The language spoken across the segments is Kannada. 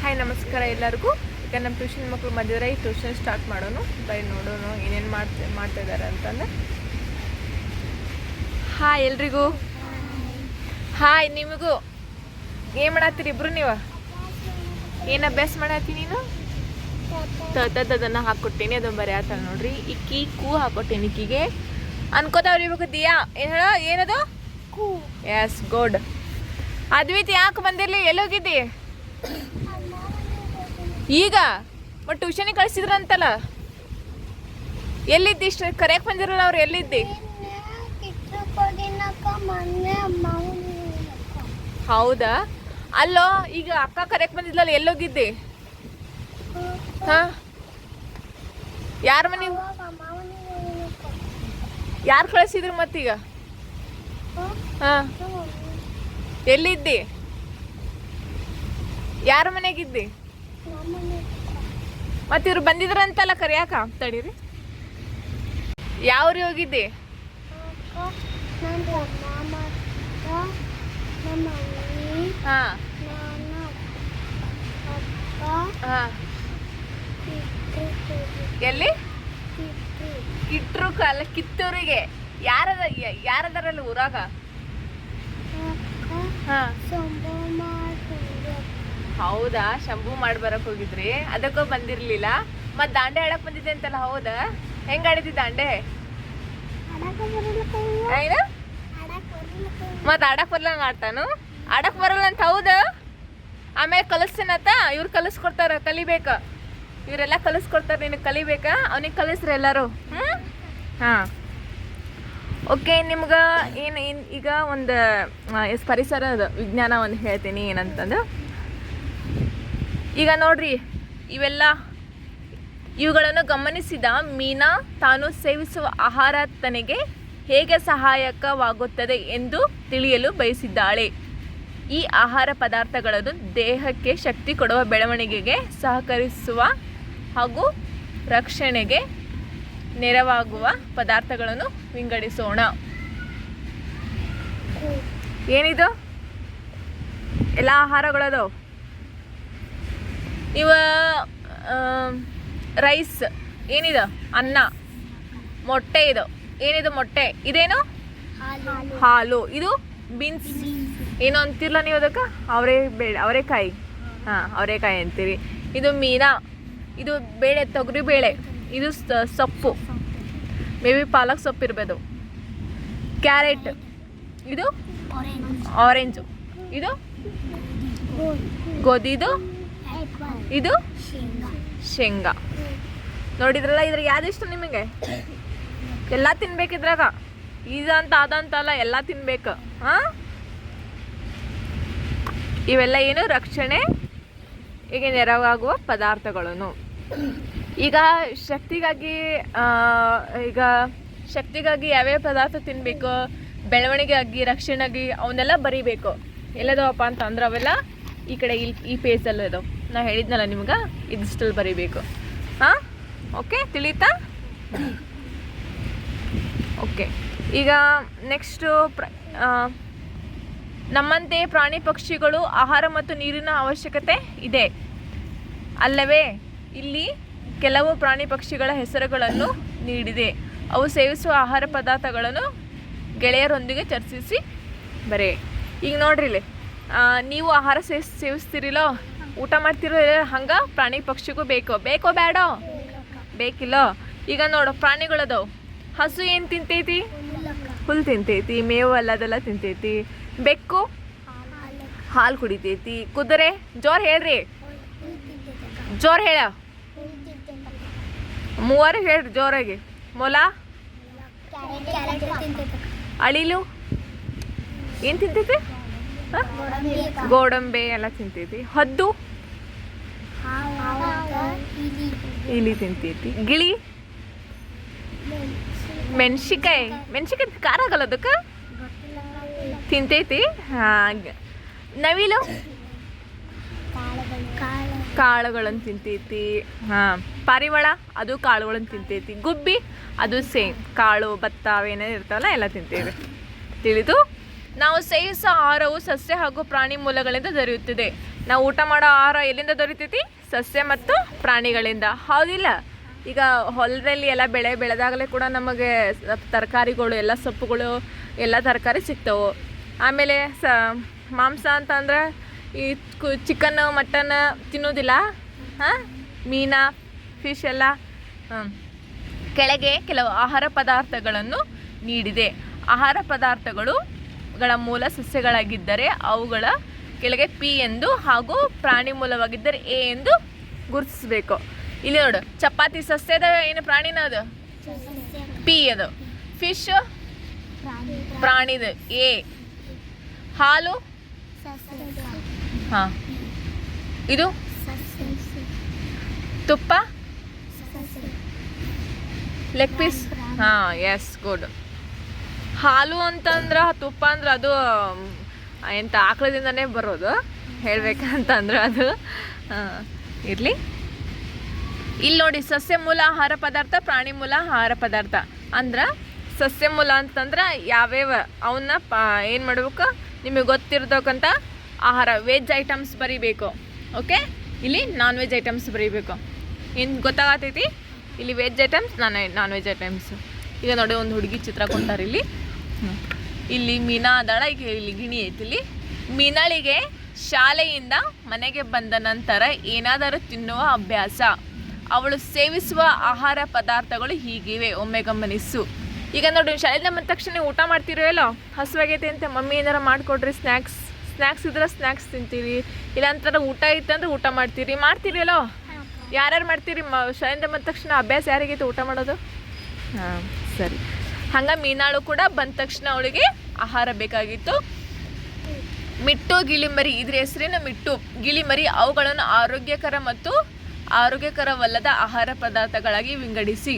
ಹಾಯ್ ನಮಸ್ಕಾರ ಎಲ್ಲರಿಗೂ. ಈಗ ನಮ್ಮ ಟ್ಯೂಷನ್ ಮಕ್ಕಳು ಮದುವೆ ಈ ಟ್ಯೂಷನ್ ಸ್ಟಾರ್ಟ್ ಮಾಡೋನು. ಬೈ ನೋಡೋಣ ಏನೇನು ಮಾಡ್ತಾ ಮಾಡ್ತಾ ಇದ್ದಾರೆ ಅಂತಂದು ಹಾಯ್ ಎಲ್ರಿಗೂ. ಹಾಯ್ ನಿಮಗೂ. ಏನು ಮಾಡತ್ತೀರಿ ಇಬ್ರು ನೀವು? ಏನು ಅಭ್ಯಾಸ ಮಾಡತ್ತಿ ನೀನು? ತದನ್ನ ಹಾಕ್ಕೊಟ್ಟೀನಿ ಅದು ಬರೆಯತ್ತಾಳ ನೋಡ್ರಿ. ಇಕ್ಕಿ ಕೂ ಹಾಕ್ಕೊಟ್ಟೀನಿ ಇಕ್ಕಿಗೆ. ಅನ್ಕೋತಾವ್ರಿ ಇವಾಗ ದಿಯಾ. ಏನು ಹೇಳೋ? ಏನದು? ಕೂ. ಎಸ್ ಗುಡ್ ಅದ್ವಿತಿ ಯಾಕೆ ಬಂದಿರಲಿ? ಎಲ್ಲೋಗಿದ್ದಿ ಈಗ? ಮತ್ತೆ ಟ್ಯೂಷನಿಗೆ ಕಳಿಸಿದ್ರಂತಲ್ಲ? ಎಲ್ಲಿದ್ದಿ ಇಷ್ಟು ಕರೆಯಕ್ಕೆ ಬಂದಿರಲ್ಲ ಅವ್ರು, ಎಲ್ಲಿದ್ದಿ? ಹೌದಾ? ಅಲ್ಲೋ, ಈಗ ಅಕ್ಕ ಕರೆಯಕ್ಕೆ ಬಂದಿದ್ಲಲ್ಲ, ಎಲ್ಲೋಗಿದ್ದೆ? ಹಾ? ಯಾರ ಮನೆ? ಯಾರು ಕಳಿಸಿದ್ರು ಮತ್ತೀಗ? ಹಾ? ಎಲ್ಲಿದ್ದಿ? ಯಾರ ಮನೆಗಿದ್ದಿ? ಮತ್ತೆ ಇವ್ರು ಬಂದಿದ್ರಂತಲ್ಲ ಕರಿಯಾಕ ತಡೀರಿ ಯಾವ್ರಿ ಹೋಗಿದ್ದಿ? ಹಾ. ಹಾ. ಎಲ್ಲಿ? ಇಟ್ರು ಕಲ್ಲ ಕಿತ್ತೂರಿಗೆ. ಯಾರದ, ಯಾರದಾರಲ್ಲಿ ಊರಾಗ? ಹಾ. ಹೌದಾ? ಶಂಭು ಮಾಡಿ ಬರಕ್ ಹೋಗಿದ್ರಿ. ಅದಕ್ಕೂ ಬಂದಿರ್ಲಿಲ್ಲ. ಮತ್ ದಾಂಡೆ ಆಡಕ್ ಬಂದಿದ್ದೆ ಅಂತಲ್ಲ ಹೌದಾ? ಹೆಂಗ್ ಆಡಿದ್ದಿ ದಾಂಡೆ? ಏನು? ಮತ್ ಆಡಕ್ ಬರಲ್ಲ ಆಡ್ತಾನು? ಆಡಕ್ ಬರಲ್ಲ ಅಂತ ಹೌದ? ಆಮೇಲೆ ಕಲಿಸ್ತೇನತ್ತ ಇವ್ರು ಕಲಿಸ್ಕೊಡ್ತಾರ ಕಲಿಬೇಕ. ಇವರೆಲ್ಲ ಕಲಿಸ್ಕೊಡ್ತಾರ ನಿನಗೆ ಕಲಿಬೇಕಾ? ಅವನಿಗೆ ಕಲಿಸ್ರಿ ಎಲ್ಲರೂ. ಹ್ಮ್? ಹಾ. ಓಕೆ ನಿಮ್ಗೆ ಏನು ಏನು ಈಗ ಒಂದು ಪರಿಸರ ಪರಿಸರದ ವಿಜ್ಞಾನ ಒಂದು ಹೇಳ್ತೀನಿ ಏನಂತಂದು. ಈಗ ನೋಡ್ರಿ, ಇವೆಲ್ಲ ಇವುಗಳನ್ನು ಗಮನಿಸಿದ ಮೀನಾ ತಾನು ಸೇವಿಸುವ ಆಹಾರ ತನಗೆ ಹೇಗೆ ಸಹಾಯಕವಾಗುತ್ತದೆ ಎಂದು ತಿಳಿಯಲು ಬಯಸಿದ್ದಾಳೆ. ಈ ಆಹಾರ ಪದಾರ್ಥಗಳನ್ನು ದೇಹಕ್ಕೆ ಶಕ್ತಿ ಕೊಡುವ ಬೆಳವಣಿಗೆಗೆ ಸಹಕರಿಸುವ ಹಾಗೂ ರಕ್ಷಣೆಗೆ ನೆರವಾಗುವ ಪದಾರ್ಥಗಳನ್ನು ವಿಂಗಡಿಸೋಣ. ಏನಿದು? ಎಲ್ಲ ಆಹಾರಗಳದವು? ಇವ ರೈಸ್ ಏನಿದು? ಅನ್ನ. ಮೊಟ್ಟೆ ಇದು. ಏನಿದು ಮೊಟ್ಟೆ? ಇದೇನು? ಹಾಲು. ಇದು ಬೀನ್ಸ್. ಏನು ಅಂತಿರ್ಲ ನೀವು ಅದಕ್ಕೆ? ಅವರೇ ಬೇಳೆ ಅವರೇಕಾಯಿ ಹಾಂ ಅವರೇಕಾಯಿ ಅಂತೀರಿ. ಇದು ಮೀನಾ. ಇದು ಬೇಳೆ ತೊಗರಿ ಬೇಳೆ. ಇದು ಸೊಪ್ಪು. ಮೇ ಬಿ ಪಾಲಕ್ ಸೊಪ್ಪು ಇರ್ಬೋದು. ಕ್ಯಾರೆಟ್. ಇದು ಆರೆಂಜು ಇದು? ಗೋಧಿದು ಇದು? ಶೇಂಗಾ. ನೋಡಿದ್ರಲ್ಲ ಇದ್ರ ಯಾವ್ದು ಇಷ್ಟ ನಿಮಗೆ? ಎಲ್ಲ ತಿನ್ಬೇಕಿದ್ರಾಗ? ಇದಂತ ಅದಂತ ಅಲ್ಲ, ಎಲ್ಲ ತಿನ್ಬೇಕು. ಹಾ? ಇವೆಲ್ಲ ಏನು? ರಕ್ಷಣೆ, ಈಗ ನೆರವಾಗುವ ಪದಾರ್ಥಗಳನ್ನು. ಈಗ ಶಕ್ತಿಗಾಗಿ ಈಗ ಶಕ್ತಿಗಾಗಿ ಯಾವ್ಯಾವ ಪದಾರ್ಥ ತಿನ್ಬೇಕು? ಬೆಳವಣಿಗೆಗಾಗಿ, ರಕ್ಷಣೆಗಾಗಿ, ಅವನ್ನೆಲ್ಲ ಬರಿಬೇಕು. ಎಲ್ಲದವಪ್ಪ ಅಂತ ಅಂದ್ರೆ ಅವೆಲ್ಲ ಈ ಕಡೆ ಇಲ್ಲಿ ಈ ಪೇಜಲ್ಲಿ ಇದಾವೆ. ನಾ ಹೇಳಿದ್ನಲ್ಲ ನಿಮ್ಗೆ? ಇದಿಷ್ಟಲ್ಲಿ ಬರಿಬೇಕು. ಹಾಂ? ಓಕೆ ತಿಳಿತಾ? ಓಕೆ ಈಗ ನೆಕ್ಸ್ಟು ಪ್ರ ನಮ್ಮಂತೆ ಪ್ರಾಣಿ ಪಕ್ಷಿಗಳು ಆಹಾರ ಮತ್ತು ನೀರಿನ ಅವಶ್ಯಕತೆ ಇದೆ. ಅಲ್ಲವೇ, ಇಲ್ಲಿ ಕೆಲವು ಪ್ರಾಣಿ ಪಕ್ಷಿಗಳ ಹೆಸರುಗಳನ್ನು ನೀಡಿದೆ. ಅವು ಸೇವಿಸುವ ಆಹಾರ ಪದಾರ್ಥಗಳನ್ನು ಗೆಳೆಯರೊಂದಿಗೆ ಚರ್ಚಿಸಿ ಬರೆ. ಈಗ ನೋಡ್ರಿ ಇಲ್ಲಿ ನೀವು ಆಹಾರ ಸೇವಿಸ್ ಸೇವಿಸ್ತಿರಿಲ್ಲೋ ಊಟ ಮಾಡ್ತಿರೋ ಹಂಗೆ ಪ್ರಾಣಿ ಪಕ್ಷಿಗೂ ಬೇಕು? ಬೇಕೋ ಬೇಡೋ ಬೇಕಿಲ್ಲ? ಈಗ ನೋಡು, ಪ್ರಾಣಿಗಳದವು. ಹಸು ಏನು ತಿಂತೈತಿ? ಹುಲ್ ತಿಂತೈತಿ, ಮೇವು ಅಲ್ಲದೆಲ್ಲ ತಿಂತೈತಿ. ಬೆಕ್ಕು? ಹಾಲು ಕುಡಿತೈತಿ. ಕುದುರೆ? ಜೋರ್ ಹೇಳ್ರಿ. ಜೋರ್ ಹೇಳ. ಮೂವರು ಹೇಳ್ರಿ ಜೋರಾಗಿ. ಮೊಲ? ಅಳಿಲು? ಏನು ತಿಂತೈತಿ? ಗೋಡಂಬೆ ಎಲ್ಲ ತಿಂತೈತಿ. ಹದ್ದು? ಇಲಿ ತಿಂತೈತಿ. ಗಿಳಿ? ಮೆಣಸಿಕಾಯಿ ಮೆಣಸಿಕಾಯಿ ಖಾರ ಆಗಲ್ಲ ಅದಕ್ಕೆ? ತಿಂತೈತಿ? ಹಾಂ ನವಿಲು? ಕಾಳುಗಳನ್ನು ತಿಂತೈತಿ. ಹಾಂ, ಪಾರಿವಾಳ? ಅದು ಕಾಳುಗಳನ್ನು ತಿಂತೈತಿ. ಗುಬ್ಬಿ? ಅದು ಸೇಮ್. ಕಾಳು, ಭತ್ತ ಅವೇನೇನು ಇರ್ತಾವಲ್ಲ, ಎಲ್ಲ ತಿಂತೇವೆ. ತಿಳಿದು? ನಾವು ಸೇವಿಸೋ ಆಹಾರವು ಸಸ್ಯ ಹಾಗೂ ಪ್ರಾಣಿ ಮೂಲಗಳಿಂದ ದೊರೆಯುತ್ತದೆ. ನಾವು ಊಟ ಮಾಡೋ ಆಹಾರ ಎಲ್ಲಿಂದ ದೊರೀತೈತಿ? ಸಸ್ಯ ಮತ್ತು ಪ್ರಾಣಿಗಳಿಂದ. ಹೌದಿಲ್ಲ ಈಗ ಹೊಲದಲ್ಲಿ ಎಲ್ಲ ಬೆಳೆ ಬೆಳೆದಾಗಲೇ ಕೂಡ ನಮಗೆ ತರಕಾರಿಗಳು, ಎಲ್ಲ ಸೊಪ್ಪುಗಳು, ಎಲ್ಲ ತರಕಾರಿ ಸಿಗ್ತವೆ. ಆಮೇಲೆ ಸ ಮಾಂಸ ಅಂತಂದ್ರೆ ಈ ಕು ಚಿಕನ್, ಮಟನ್ ತಿನ್ನೋದಿಲ್ಲ. ಹಾಂ? ಮೀನ, ಫಿಶ್ ಎಲ್ಲ ಕೆಳಗೆ ಕೆಲವು ಆಹಾರ ಪದಾರ್ಥಗಳನ್ನು ನೀಡಿದೆ. ಆಹಾರ ಪದಾರ್ಥಗಳು ಗಳ ಮೂಲ ಸಸ್ಯಗಳಾಗಿದ್ದರೆ ಅವುಗಳ ಕೆಳಗೆ ಪಿ ಎಂದು ಹಾಗೂ ಪ್ರಾಣಿ ಮೂಲವಾಗಿದ್ದರೆ ಎ ಎಂದು ಗುರುತಿಸಬೇಕು. ಇಲ್ಲಿ ನೋಡು, ಚಪಾತಿ ಸಸ್ಯದ ಏನು ಪ್ರಾಣಿನ ಅದು? ಪಿ ಅದು. ಫಿಶ್ ಪ್ರಾಣಿದು. ಎ. ಹಾಲು? ಹಾಂ. ಇದು? ತುಪ್ಪ? ಲೆಗ್ ಪೀಸ್ ಹಾಂ ಎಸ್ ಗುಡ್ ಹಾಲು ಅಂತಂದ್ರೆ, ತುಪ್ಪ ಅಂದ್ರೆ ಅದು ಎಂತ ಆಕಳದಿಂದನೇ ಬರೋದು. ಹೇಳಬೇಕಂತಂದ್ರೆ ಅದು. ಇರಲಿ. ಇಲ್ಲಿ ನೋಡಿ, ಸಸ್ಯ ಮೂಲ ಆಹಾರ ಪದಾರ್ಥ, ಪ್ರಾಣಿ ಮೂಲ ಆಹಾರ ಪದಾರ್ಥ. ಅಂದ್ರೆ, ಸಸ್ಯ ಮೂಲ ಅಂತಂದ್ರೆ ಯಾವ್ಯಾವ ಅವನ್ನ ಪಾ, ಏನು ಮಾಡ್ಬೇಕು? ನಿಮಗೆ ಗೊತ್ತಿರ್ತಕ್ಕಂಥ ಆಹಾರ, ವೆಜ್ ಐಟಮ್ಸ್ ಬರೀಬೇಕು. ಓಕೆ? ಇಲ್ಲಿ ನಾನ್ ವೆಜ್ ಐಟಮ್ಸ್ ಬರೀಬೇಕು. ಏನು ಗೊತ್ತಾಗತೈತಿ? ಇಲ್ಲಿ veg items non non veg items ಈಗ ನೋಡಿ, ಒಂದು ಹುಡುಗಿ ಚಿತ್ರ ಕೊಡ್ತಾರೆ ಇಲ್ಲಿ. ಇಲ್ಲಿ ಮೀನಾ ಅದಾಳ ಈಗ ಇಲ್ಲಿ ಗಿಣಿ ಐತಿ ಇಲ್ಲಿ. ಮೀನಾಳಿಗೆ ಶಾಲೆಯಿಂದ ಮನೆಗೆ ಬಂದ ನಂತರ ಏನಾದರೂ ತಿನ್ನುವ ಅಭ್ಯಾಸ. ಅವಳು ಸೇವಿಸುವ ಆಹಾರ ಪದಾರ್ಥಗಳು ಹೀಗಿವೆ. ಒಮ್ಮೆ ಗಮನಿಸು. ಈಗ ನೋಡಿ ಶಾಲೆಯಿಂದ ಬಂದ ತಕ್ಷಣ ಊಟ ಮಾಡ್ತಿರೋ ಹಸುವಾಗೈತೆ ಅಂತ, ಮಮ್ಮಿ ಏನಾರು ಮಾಡಿಕೊಡ್ರಿ ಸ್ನ್ಯಾಕ್ಸ್ ಸ್ನ್ಯಾಕ್ಸ್ ಇದ್ರೆ ಸ್ನ್ಯಾಕ್ಸ್ ತಿಂತೀರಿ ಇಲ್ಲಾಂತರ ಊಟ ಇತ್ತಂದ್ರೆ ಊಟ ಮಾಡ್ತೀರಿ. ಮಾಡ್ತೀರಿಯಲ್ಲೋ? ಯಾರ್ಯಾರು ಮಾಡ್ತೀರಿ ಮ, ಶಾಲೆಯಿಂದ ಬಂದ ತಕ್ಷಣ ಅಭ್ಯಾಸ ಯಾರಿಗೈತೆ ಊಟ ಮಾಡೋದು? ಹಾಂ, ಸರಿ. ಹಂಗೆ ಮೀನಾಳು ಕೂಡ ಬಂದ ತಕ್ಷಣ ಅವಳಿಗೆ ಆಹಾರ ಬೇಕಾಗಿತ್ತು. ಮಿಟ್ಟು, ಗಿಳಿಮರಿ, ಇದ್ರ ಹೆಸರಿನ ಮಿಟ್ಟು, ಗಿಳಿಮರಿ ಅವುಗಳನ್ನು ಆರೋಗ್ಯಕರ ಮತ್ತು ಆರೋಗ್ಯಕರವಲ್ಲದ ಆಹಾರ ಪದಾರ್ಥಗಳಾಗಿ ವಿಂಗಡಿಸಿ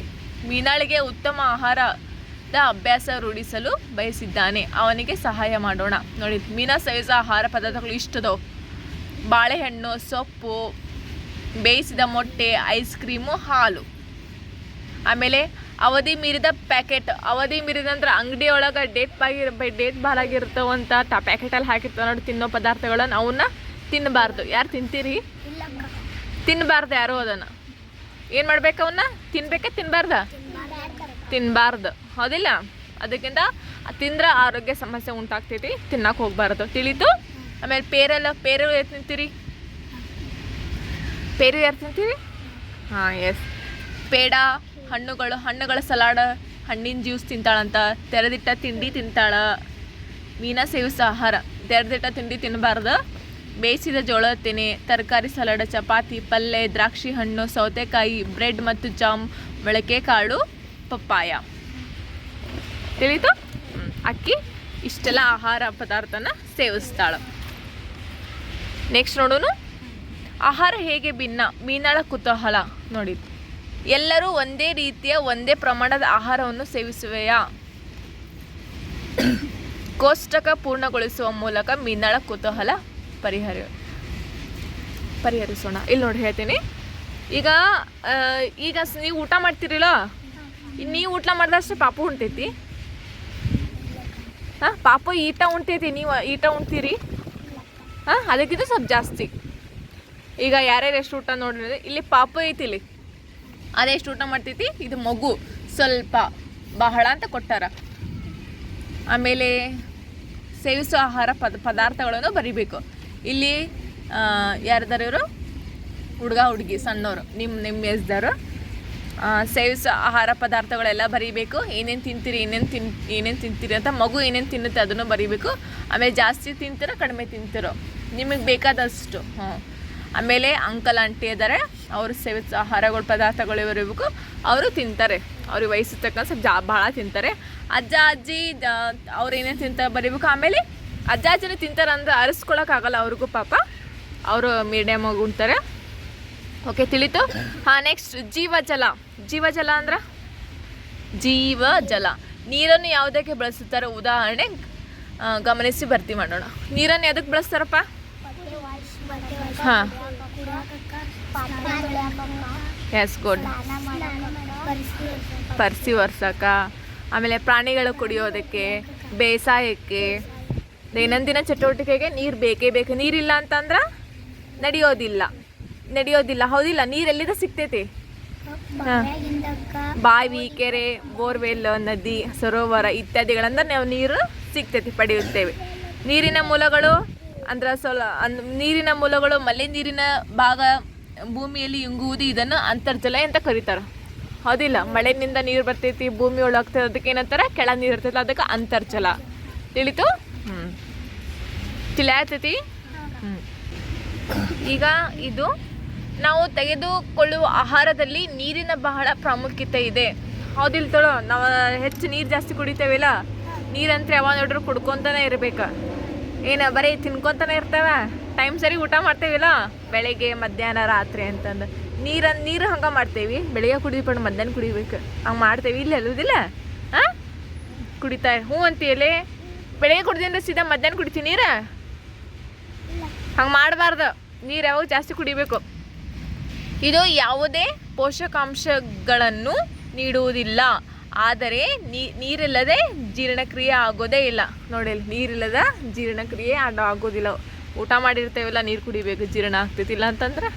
ಮೀನಾಳಿಗೆ ಉತ್ತಮ ಆಹಾರದ ಅಭ್ಯಾಸ ರೂಢಿಸಲು ಬಯಸಿದ್ದಾನೆ. ಅವನಿಗೆ ಸಹಾಯ ಮಾಡೋಣ. ನೋಡಿ, ಮೀನಾ ಸವಿಸ ಆಹಾರ ಪದಾರ್ಥಗಳು ಇಷ್ಟದವು ಬಾಳೆಹಣ್ಣು, ಸೊಪ್ಪು, ಬೇಯಿಸಿದ ಮೊಟ್ಟೆ, ಐಸ್ ಕ್ರೀಮು, ಹಾಲು. ಆಮೇಲೆ ಅವಧಿ ಮೀರಿದ ಪ್ಯಾಕೆಟ್ ಅವಧಿ ಮೀರಿದ ನಂತರ ಅಂಗಡಿ ಒಳಗೆ ಡೇಟ್ ಬಾಗಿ ಡೇಟ್ ಬಾರಾಗಿರ್ತಾವಂತ ಪ್ಯಾಕೆಟ್ ಪ್ಯಾಕೆಟಲ್ಲಿ ಹಾಕಿರ್ತಾವ ನೋಡಿ, ತಿನ್ನೋ ಪದಾರ್ಥಗಳನ್ನು ಅವನ್ನ ತಿನ್ನಬಾರ್ದು ಯಾರು ತಿಂತೀರಿ? ತಿನ್ನಬಾರ್ದು ಯಾರು ಅದನ್ನು? ಏನು ಮಾಡ್ಬೇಕು ಅವನ್ನ ತಿನ್ಬೇಕಾ ತಿನ್ನಬಾರ್ದ ತಿನ್ನಬಾರ್ದು ಹೌದಿಲ್ಲ? ಅದಕ್ಕಿಂತ ತಿಂದ್ರೆ ಆರೋಗ್ಯ ಸಮಸ್ಯೆ ಉಂಟಾಗ್ತೈತಿ ತಿನ್ನಕ್ಕೆ ಹೋಗ್ಬಾರ್ದು. ತಿಳಿತು? ಆಮೇಲೆ ಪೇರೆಲ್ಲ, ಪೇರು ಯಾರು ತಿಂತೀರಿ? ಪೇರು ಯಾರು ತಿಂತೀರಿ? ಹಾಂ ಎಸ್ ಪೇಡ ಹಣ್ಣುಗಳು, ಹಣ್ಣುಗಳ ಸಲಾಡ್, ಹಣ್ಣಿನ ಜ್ಯೂಸ್ ತಿಂತಾಳಂತ. ತೆರೆದಿಟ್ಟ ತಿಂಡಿ ತಿಂತಾಳ. ಮೀನ ಸೇವಿಸ ಆಹಾರ. ತೆರೆದಿಟ್ಟ ತಿಂಡಿ ತಿನ್ನಬಾರ್ದು ಬೇಯಿಸಿದ ಜೋಳ ತಿನ್ನಿ ತರಕಾರಿ ಸಲಾಡ್, ಚಪಾತಿ ಪಲ್ಯ ದ್ರಾಕ್ಷಿ ಹಣ್ಣು, ಸೌತೆಕಾಯಿ, ಬ್ರೆಡ್ ಮತ್ತು ಜಾಮ್, ಮೊಳಕೆ ಕಾಳು, ಪಪ್ಪಾಯ. ತಿಳಿತು? ಅಕ್ಕಿ, ಇಷ್ಟೆಲ್ಲ ಆಹಾರ ಪದಾರ್ಥನ ಸೇವಿಸ್ತಾಳ. ನೆಕ್ಸ್ಟ್ ನೋಡೋಣ ಆಹಾರ ಹೇಗೆ ಭಿನ್ನ? ಮೀನಾಳ ಕುತೂಹಲ. ನೋಡಿ. ಎಲ್ಲರೂ ಒಂದೇ ರೀತಿಯ ಒಂದೇ ಪ್ರಮಾಣದ ಆಹಾರವನ್ನು ಸೇವಿಸುವೆಯಾ? ಕೋಷ್ಟಕ ಪೂರ್ಣಗೊಳಿಸುವ ಮೂಲಕ ಮೀನಾಳ ಕುತೂಹಲ ಪರಿಹಾರ ಪರಿಹರಿಸೋಣ. ಇಲ್ಲಿ ನೋಡಿ ಹೇಳ್ತೀನಿ. ಈಗ ಈಗ ನೀವು ಊಟ ಮಾಡ್ತೀರಿಲ್ಲ? ನೀವು ಊಟ ಮಾಡಿದಷ್ಟು ಪಾಪು ಉಂಟೈತಿ ಹಾಂ ಪಾಪು ಈಟ ಉಂಟೈತಿ ನೀವು ಈಟ ಉಣ್ತೀರಿ? ಹಾಂ ಅದಕ್ಕಿಂತ ಸ್ವಲ್ಪ ಜಾಸ್ತಿ. ಈಗ ಯಾರ್ಯಾರು ಎಷ್ಟು ಊಟ ನೋಡಿದ್ರೆ ಇಲ್ಲಿ ಪಾಪು ಐತಿ ಇಲ್ಲಿ ಅದೆಷ್ಟು ಊಟ ಮಾಡ್ತೈತಿ? ಇದು ಮಗು. ಸ್ವಲ್ಪ ಬಹಳ ಅಂತ ಕೊಟ್ಟಾರ. ಆಮೇಲೆ ಸೇವಿಸೋ ಆಹಾರ ಪದ, ಪದಾರ್ಥಗಳನ್ನು ಬರಿಬೇಕು. ಇಲ್ಲಿ ಯಾರ್ದಾರ ಹುಡುಗ, ಹುಡುಗಿ, ಸಣ್ಣವರು. ನಿಮ್ಮ ನಿಮ್ಮ ಎಸ್ದಾರು ಸೇವಿಸೋ ಆಹಾರ ಪದಾರ್ಥಗಳೆಲ್ಲ ಬರೀಬೇಕು. ಏನೇನು ತಿಂತೀರಿ, ಏನೇನು ತಿನ್, ಏನೇನು ತಿಂತೀರಿ ಅಂತ ಮಗು ಏನೇನು ತಿನ್ನುತ್ತೆ ಅದನ್ನು ಬರೀಬೇಕು. ಆಮೇಲೆ ಜಾಸ್ತಿ ತಿಂತೀರೋ, ಕಡಿಮೆ ತಿಂತೀರೋ? ನಿಮಗೆ ಬೇಕಾದಷ್ಟು. ಹಾಂ ಆಮೇಲೆ ಅಂಕಲ್ ಆಂಟಿ ಇದ್ದಾರೆ ಅವರು ಸೇವಿಸೋ ಆಹಾರಗಳು ಪದಾರ್ಥಗಳು ಬರೀಬೇಕು ಅವರು ತಿಂತಾರೆ. ಅವ್ರಿಗೆ ವಯಸ್ಸು ಸ್ವಲ್ಪ ಜಾ ಭಾಳ ತಿಂತಾರೆ. ಅಜ್ಜ, ಅಜ್ಜಿ ಅವ್ರು ಏನೇನು ತಿಂತಾರೆ ಬರೀಬೇಕು. ಆಮೇಲೆ ಅಜ್ಜ, ಅಜ್ಜಿನ ತಿಂತಾರೆ ಅಂದ್ರೆ ಅರಿಸ್ಕೊಳಕ್ಕಾಗಲ್ಲ ಅವ್ರಿಗೂ ಪಾಪ. ಅವರು ಮೀಡಿಯಮ್ ಉಣ್ತಾರೆ. ಓಕೆ ತಿಳಿತು? ಹಾಂ ನೆಕ್ಸ್ಟ್ ಜೀವಜಲ. ಜೀವಜಲ ಅಂದ್ರೆ? ಜೀವಜಲ. ನೀರನ್ನು ಯಾವುದಕ್ಕೆ ಬಳಸುತ್ತಾರೆ ಉದಾಹರಣೆ ಗಮನಿಸಿ ಭರ್ತಿ ಮಾಡೋಣ. ನೀರನ್ನು ಎದಕ್ಕೆ ಬಳಸ್ತಾರಪ್ಪ? ಹಾ. ಎಸ್ ಗುಡ್ ಪರ್ಸಿ ಒರ್ಸಕ್ಕ ಆಮೇಲೆ ಪ್ರಾಣಿಗಳು ಕುಡಿಯೋದಕ್ಕೆ, ಬೇಸಾಯಕ್ಕೆ, ದೈನಂದಿನ ಚಟುವಟಿಕೆಗೆ ನೀರು ಬೇಕೇ ಬೇಕು. ನೀರಿಲ್ಲ ಅಂತಂದ್ರೆ ನಡೆಯೋದಿಲ್ಲ. ನಡೆಯೋದಿಲ್ಲ. ಹೌದಿಲ್ಲ? ನೀರು ಎಲ್ಲಿದ ಸಿಗ್ತೈತಿ? ಬಾವಿ, ಕೆರೆ, ಬೋರ್ವೆಲ್, ನದಿ, ಸರೋವರ ಇತ್ಯಾದಿಗಳಿಂದ ನಾವು ನೀರು ಸಿಗ್ತೈತಿ, ಪಡೆಯುತ್ತೇವೆ. ನೀರಿನ ಮೂಲಗಳು ಅಂದ್ರೆ ಅನ್ ನೀರಿನ ಮೂಲಗಳು ಮಳೆ ನೀರಿನ ಭಾಗ ಭೂಮಿಯಲ್ಲಿ ಇಂಗುವುದು ಇದನ್ನು ಅಂತರ್ಜಲ ಅಂತ ಕರೀತಾರೆ. ಹೌದಿಲ್ಲ? ಮಳೆನಿಂದ ನೀರು ಬರ್ತೈತಿ, ಭೂಮಿ ಒಳಗ್ತದೆ, ಅದಕ್ಕೆ ಏನಂತಾರೆ? ಕೆಳ ನೀರು ಇರ್ತೈತಿ, ಅದಕ್ಕೆ ಅಂತರ್ಜಲ. ತಿಳಿತು? ಹ್ಮ್. ತಿಳಿಯತೈತಿ? ಈಗ ಇದು ನಾವು ತೆಗೆದುಕೊಳ್ಳುವ ಆಹಾರದಲ್ಲಿ ನೀರಿನ ಬಹಳ ಪ್ರಾಮುಖ್ಯತೆ ಇದೆ. ಹೌದಿಲ್ಲ ತೊಳೋ, ನಾವು ಹೆಚ್ಚು ನೀರು ಜಾಸ್ತಿ ಕುಡಿತೇವಲ್ಲ? ನೀರಂತ್ರೆ ಯಾವಾಗ ನೋಡ್ರು ಕುಡ್ಕೊತಾನೆ ಇರ್ಬೇಕು. ಏನು, ಬರೀ ತಿನ್ಕೊತಾನೆ ಇರ್ತಾವ? ಟೈಮ್ ಸರಿ ಊಟ ಮಾಡ್ತೇವಿಲ್ಲ? ಬೆಳಗ್ಗೆ, ಮಧ್ಯಾಹ್ನ, ರಾತ್ರಿ ಅಂತಂದು. ನೀರನ್ನು ನೀರು ಹಂಗೆ ಮಾಡ್ತೇವಿ. ಬೆಳಿಗ್ಗೆ ಕುಡಿದ್ಬಿಟ್ಟು ಮಧ್ಯಾಹ್ನ ಕುಡಿಬೇಕು. ಹಂಗೆ ಮಾಡ್ತೇವಿ. ಇಲ್ಲಿ ಅಲ್ಲದಿಲ್ಲ ಹಾಂ? ಕುಡಿತಾ ಹ್ಞೂ ಅಂತೀಯಲ್ಲೇ ಬೆಳಿಗ್ಗೆ ಕುಡ್ದಿಂದ ಸೀದಾ ಮಧ್ಯಾಹ್ನ ಕುಡಿತೀನಿ ನೀರು? ಹಂಗೆ ಮಾಡಬಾರ್ದು. ನೀರು ಯಾವಾಗ ಜಾಸ್ತಿ ಕುಡಿಬೇಕು. ಇದು ಯಾವುದೇ ಪೋಷಕಾಂಶಗಳನ್ನು ನೀಡುವುದಿಲ್ಲ. ಆದರೆ ನೀರಿಲ್ಲದೆ ಜೀರ್ಣಕ್ರಿಯೆ ಆಗೋದೇ ಇಲ್ಲ. ನೋಡಿ ನೀರಿಲ್ಲದ ಜೀರ್ಣಕ್ರಿಯೆ ಆಗೋದಿಲ್ಲ. ಊಟ ಮಾಡಿರ್ತೇವಲ್ಲ, ನೀರು ಕುಡಿಬೇಕು, ಜೀರ್ಣ ಆಗ್ತೈತಿಲ್ಲ ಅಂತಂದ್ರೆ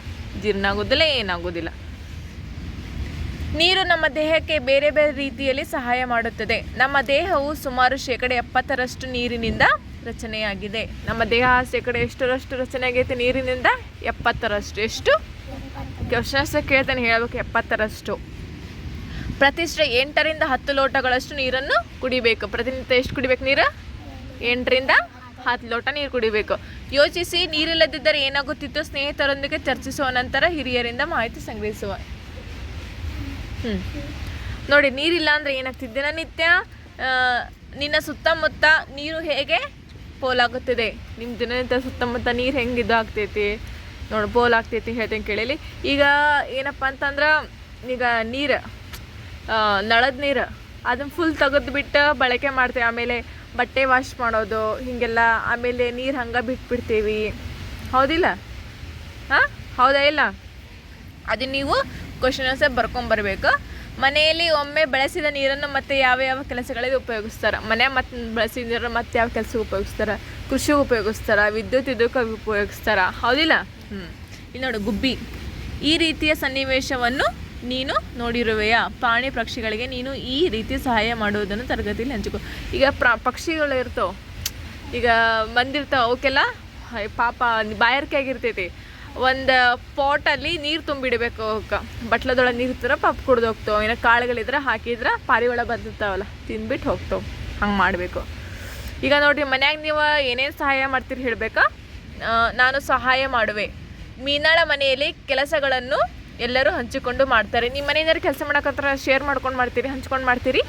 ಜೀರ್ಣ ಆಗೋದಿಲ್ಲ, ಏನಾಗೋದಿಲ್ಲ. ನೀರು ನಮ್ಮ ದೇಹಕ್ಕೆ ಬೇರೆ ಬೇರೆ ರೀತಿಯಲ್ಲಿ ಸಹಾಯ ಮಾಡುತ್ತದೆ. ನಮ್ಮ ದೇಹವು ಸುಮಾರು ಶೇಕಡ ಎಪ್ಪತ್ತರಷ್ಟು ನೀರಿನಿಂದ ರಚನೆಯಾಗಿದೆ. ನಮ್ಮ ದೇಹ ಶೇಕಡ ಎಷ್ಟರಷ್ಟು ರಚನೆ ಆಗೈತೆ ನೀರಿನಿಂದ? ಎಪ್ಪತ್ತರಷ್ಟು. ಎಷ್ಟು? ಕ್ವಶನ್ಸ್ ಕೇಳ್ತಾನೆ, ಹೇಳ್ಬೇಕು, ಎಪ್ಪತ್ತರಷ್ಟು. ಪ್ರತಿಷ್ಠ ಎಂಟರಿಂದ ಹತ್ತು ಲೋಟಗಳಷ್ಟು ನೀರನ್ನು ಕುಡಿಬೇಕು. ಪ್ರತಿನಿತ್ಯ ಎಷ್ಟು ಕುಡಿಬೇಕು ನೀರು? ಎಂಟರಿಂದ ಹತ್ತು ಲೋಟ ನೀರು ಕುಡಿಬೇಕು. ಯೋಚಿಸಿ, ನೀರಿಲ್ಲದಿದ್ದರೆ ಏನಾಗುತ್ತಿತ್ತು ಸ್ನೇಹಿತರೊಂದಿಗೆ ಚರ್ಚಿಸುವ ನಂತರ ಹಿರಿಯರಿಂದ ಮಾಹಿತಿ ಸಂಗ್ರಹಿಸುವ. ಹ್ಞೂ ನೋಡಿ, ನೀರಿಲ್ಲ ಅಂದರೆ ಏನಾಗ್ತಿದೆ? ದಿನನಿತ್ಯ ನಿನ್ನ ಸುತ್ತಮುತ್ತ ನೀರು ಹೇಗೆ ಪೋಲಾಗುತ್ತಿದೆ? ನಿಮ್ಮ ದಿನನಿತ್ಯ ಸುತ್ತಮುತ್ತ ನೀರು ಹೆಂಗೆ ಇದು ಆಗ್ತೈತಿ ನೋಡಿ ಪೋಲ್ ಆಗ್ತೈತಿ ಹೇಳ್ತೇನೆ ಕೇಳಲಿ. ಈಗ ಏನಪ್ಪ ಅಂತಂದ್ರೆ, ಈಗ ನೀರು ನಳದ ನೀರು ಅದನ್ನ ಫುಲ್ ತೆಗೆದ್ಬಿಟ್ಟು ಬಳಕೆ ಮಾಡ್ತೀವಿ. ಆಮೇಲೆ ಬಟ್ಟೆ ವಾಶ್ ಮಾಡೋದು, ಹೀಗೆಲ್ಲ ಆಮೇಲೆ ನೀರು ಹಂಗೆ ಬಿಟ್ಬಿಡ್ತೀವಿ. ಹೌದಿಲ್ಲ? ಹಾಂ? ಹೌದಾ ಇಲ್ಲ? ಅದು ನೀವು ಕ್ವಶನ್ ಆನ್ಸರ್ ಬರ್ಕೊಂಬರ್ಬೇಕು ಮನೆಯಲ್ಲಿ ಒಮ್ಮೆ ಬಳಸಿದ ನೀರನ್ನು ಮತ್ತೆ ಯಾವ ಯಾವ ಕೆಲಸಗಳಿಗೆ ಉಪಯೋಗಿಸ್ತಾರೆ? ಮನೆ ಮತ್ತೆ ಬಳಸಿದ ನೀರನ್ನು ಮತ್ತೆ ಯಾವ ಕೆಲಸಕ್ಕೆ ಉಪಯೋಗಿಸ್ತಾರೆ? ಕೃಷಿಗೆ ಉಪಯೋಗಿಸ್ತಾರೆ? ವಿದ್ಯುತ್ ಇದಕ್ಕೆ ಉಪಯೋಗಿಸ್ತಾರೆ? ಹೌದಿಲ್ಲ? ಹ್ಞೂ ಇಲ್ಲಿ ನೋಡು ಗುಬ್ಬಿ. ಈ ರೀತಿಯ ಸನ್ನಿವೇಶವನ್ನು ನೀನು ನೋಡಿರುವೆಯ? ಪ್ರಾಣಿ ಪಕ್ಷಿಗಳಿಗೆ ನೀನು ಈ ರೀತಿ ಸಹಾಯ ಮಾಡುವುದನ್ನು ತರಗತಿಯಲ್ಲಿ ಹಂಚಿಕೊ ಈಗ ಪ್ರ ಪಕ್ಷಿಗಳು ಇರ್ತಾವೆ ಈಗ ಬಂದಿರ್ತಾವೆ ಅವಕ್ಕೆಲ್ಲ ಪಾಪ ಬಾಯಾರಿಕೆ ಆಗಿರ್ತೈತಿ. ಒಂದು ಪಾಟಲ್ಲಿ ನೀರು ತುಂಬಿಡಬೇಕು ಅವಕ್ಕೆ. ಬಟ್ಲದೊಳಗೆ ನೀರು ಇರ್ತಾರೆ ಪಾಪ ಕುಡ್ದು ಹೋಗ್ತಾವ. ಏನೋ ಕಾಳುಗಳಿದ್ರೆ ಹಾಕಿದ್ರೆ ಪಾರಿವಾಳ ಬಂದಿರ್ತಾವಲ್ಲ ತಿಂದ್ಬಿಟ್ಟು ಹೋಗ್ತಾವೆ. ಹಂಗೆ ಮಾಡಬೇಕು. ಈಗ ನೋಡಿರಿ, ಮನ್ಯಾಗ ನೀವು ಏನೇನು ಸಹಾಯ ಮಾಡ್ತೀರಿ ಹೇಳಬೇಕಾ? ನಾನು ಸಹಾಯ ಮಾಡುವೆ. ಮೀನಾಳ ಮನೆಯಲ್ಲಿ ಕೆಲಸಗಳನ್ನು ಎಲ್ಲರೂ ಹಂಚಿಕೊಂಡು ಮಾಡ್ತಾರೆ. ನಿಮ್ಮ ಮನೆಯಿಂದ ಕೆಲಸ ಮಾಡಕತ್ರ ಶೇರ್ ಮಾಡ್ಕೊಂಡು ಮಾಡ್ತೀರಿ ಹಂಚ್ಕೊಂಡು ಮಾಡ್ತೀರಿ?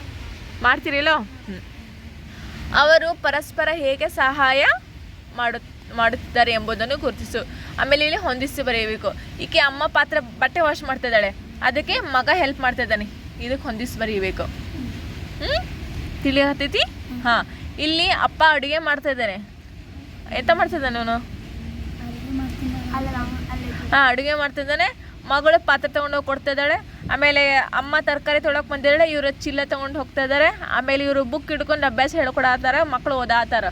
ಮಾಡ್ತೀರಿಲ್ಲೋ? ಹ್ಞೂ ಅವರು ಪರಸ್ಪರ ಹೇಗೆ ಸಹಾಯ ಮಾಡು ಮಾಡುತ್ತಿದ್ದಾರೆ ಎಂಬುದನ್ನು ಗುರುತಿಸು. ಆಮೇಲೆ ಇಲ್ಲಿ ಹೊಂದಿಸಿ ಬರೆಯಬೇಕು. ಈಕೆ ಅಮ್ಮ ಪಾತ್ರ ಬಟ್ಟೆ ವಾಶ್ ಮಾಡ್ತಾ ಇದ್ದಾಳೆ. ಅದಕ್ಕೆ ಮಗ ಹೆಲ್ಪ್ ಮಾಡ್ತಾ ಇದ್ದಾನೆ. ಇದಕ್ಕೆ ಹೊಂದಿಸಿ ಬರೆಯಬೇಕು. ಹ್ಞೂ ತಿಳಿಯತೈತಿ ಹಾಂ. ಇಲ್ಲಿ ಅಪ್ಪ ಅಡುಗೆ ಮಾಡ್ತಾ ಇದ್ದಾನೆ. ಎಂತ ಮಾಡ್ತಾ ಇದ್ದಾನೆ ಅವನು? ಹಾಂ ಅಡುಗೆ ಮಾಡ್ತಿದ್ದಾನೆ ಮಗಳು ಪಾತ್ರೆ ತೊಗೊಂಡು ಹೋಗಿ ಕೊಡ್ತಾ ಇದ್ದಾಳೆ. ಆಮೇಲೆ ಅಮ್ಮ ತರಕಾರಿ ತೊಳಕ್ ಬಂದಿದ್ದಾಳೆ. ಇವರು ಚಿಲ್ಲ ತೊಗೊಂಡು ಹೋಗ್ತಾ ಇದ್ದಾರೆ. ಆಮೇಲೆ ಇವರು ಬುಕ್ ಹಿಡ್ಕೊಂಡು ಅಭ್ಯಾಸ ಹೇಳ್ಕೊಡತ್ತಾರ ಮಕ್ಕಳು ಓದಾತಾರ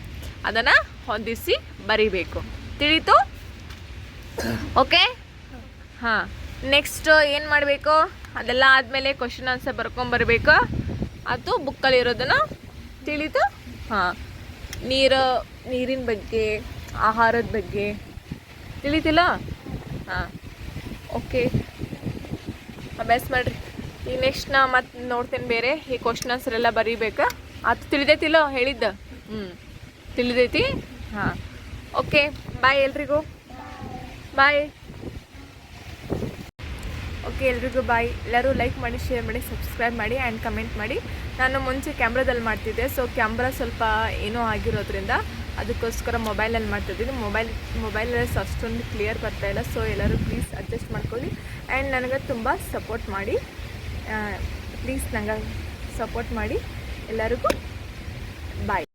ಅದನ್ನು ಹೊಂದಿಸಿ ಬರಿಬೇಕು. ತಿಳಿತು? ಓಕೆ ಹಾಂ. ನೆಕ್ಸ್ಟ್ ಏನು ಮಾಡಬೇಕು? ಅದೆಲ್ಲ ಆದಮೇಲೆ ಕ್ವಶನ್ ಆನ್ಸರ್ ಬರ್ಕೊಂಬರ್ಬೇಕು ಅದು ಬುಕ್ಕಲ್ಲಿರೋದನ್ನು ತಿಳಿತು? ಹಾಂ. ನೀರು, ನೀರಿನ ಬಗ್ಗೆ, ಆಹಾರದ ಬಗ್ಗೆ ತಿಳಿತಿಲ್ಲ? ಹಾಂ. ಓಕೆ. ಅಭ್ಯಾಸ ಮಾಡಿರಿ. ಈಗ ನೆಕ್ಸ್ಟ್ ನಾ ಮತ್ತೆ ನೋಡ್ತೇನೆ ಬೇರೆ, ಈ ಕ್ವಶನ್ ಆನ್ಸರ್ ಎಲ್ಲ ಬರೀಬೇಕಾ? ಅದು ತಿಳಿದೈತಿಲ್ಲ ಹೇಳಿದ್ದ? ಹ್ಞೂ ತಿಳಿದೈತಿ? ಹಾಂ. ಓಕೆ ಬಾಯ್ ಎಲ್ರಿಗೂ. ಬಾಯ್ ಓಕೆ, ಎಲ್ರಿಗೂ ಬಾಯ್ ಎಲ್ಲರೂ ಲೈಕ್ ಮಾಡಿ ಶೇರ್ ಮಾಡಿ ಸಬ್ಸ್ಕ್ರೈಬ್ ಮಾಡಿ ಆ್ಯಂಡ್ ಕಮೆಂಟ್ ಮಾಡಿ. ನಾನು ಮುಂಚೆ ಕ್ಯಾಮ್ರಾದಲ್ಲಿ ಮಾಡ್ತಿದ್ದೆ ಸೊ ಕ್ಯಾಮ್ರಾ ಸ್ವಲ್ಪ ಏನೋ ಆಗಿರೋದ್ರಿಂದ ಅದಕ್ಕೋಸ್ಕರ ಮೊಬೈಲಲ್ಲಿ ಮಾಡ್ತಿದ್ದೀನಿ ಮೊಬೈಲ್, ಮೊಬೈಲಲ್ಲಿ ಅಷ್ಟೊಂದು ಕ್ಲಿಯರ್ ಬರ್ತಾ ಇಲ್ಲ. ಸೊ ಎಲ್ಲರೂ ಪ್ಲೀಸ್ ಅಡ್ಜಸ್ಟ್ ಮಾಡ್ಕೊಳ್ಳಿ. ಆ್ಯಂಡ್ ನನಗೆ ತುಂಬ ಸಪೋರ್ಟ್ ಮಾಡಿ. ಪ್ಲೀಸ್ ನನಗೆ ಸಪೋರ್ಟ್ ಮಾಡಿ. ಎಲ್ಲರಿಗೂ ಬಾಯ್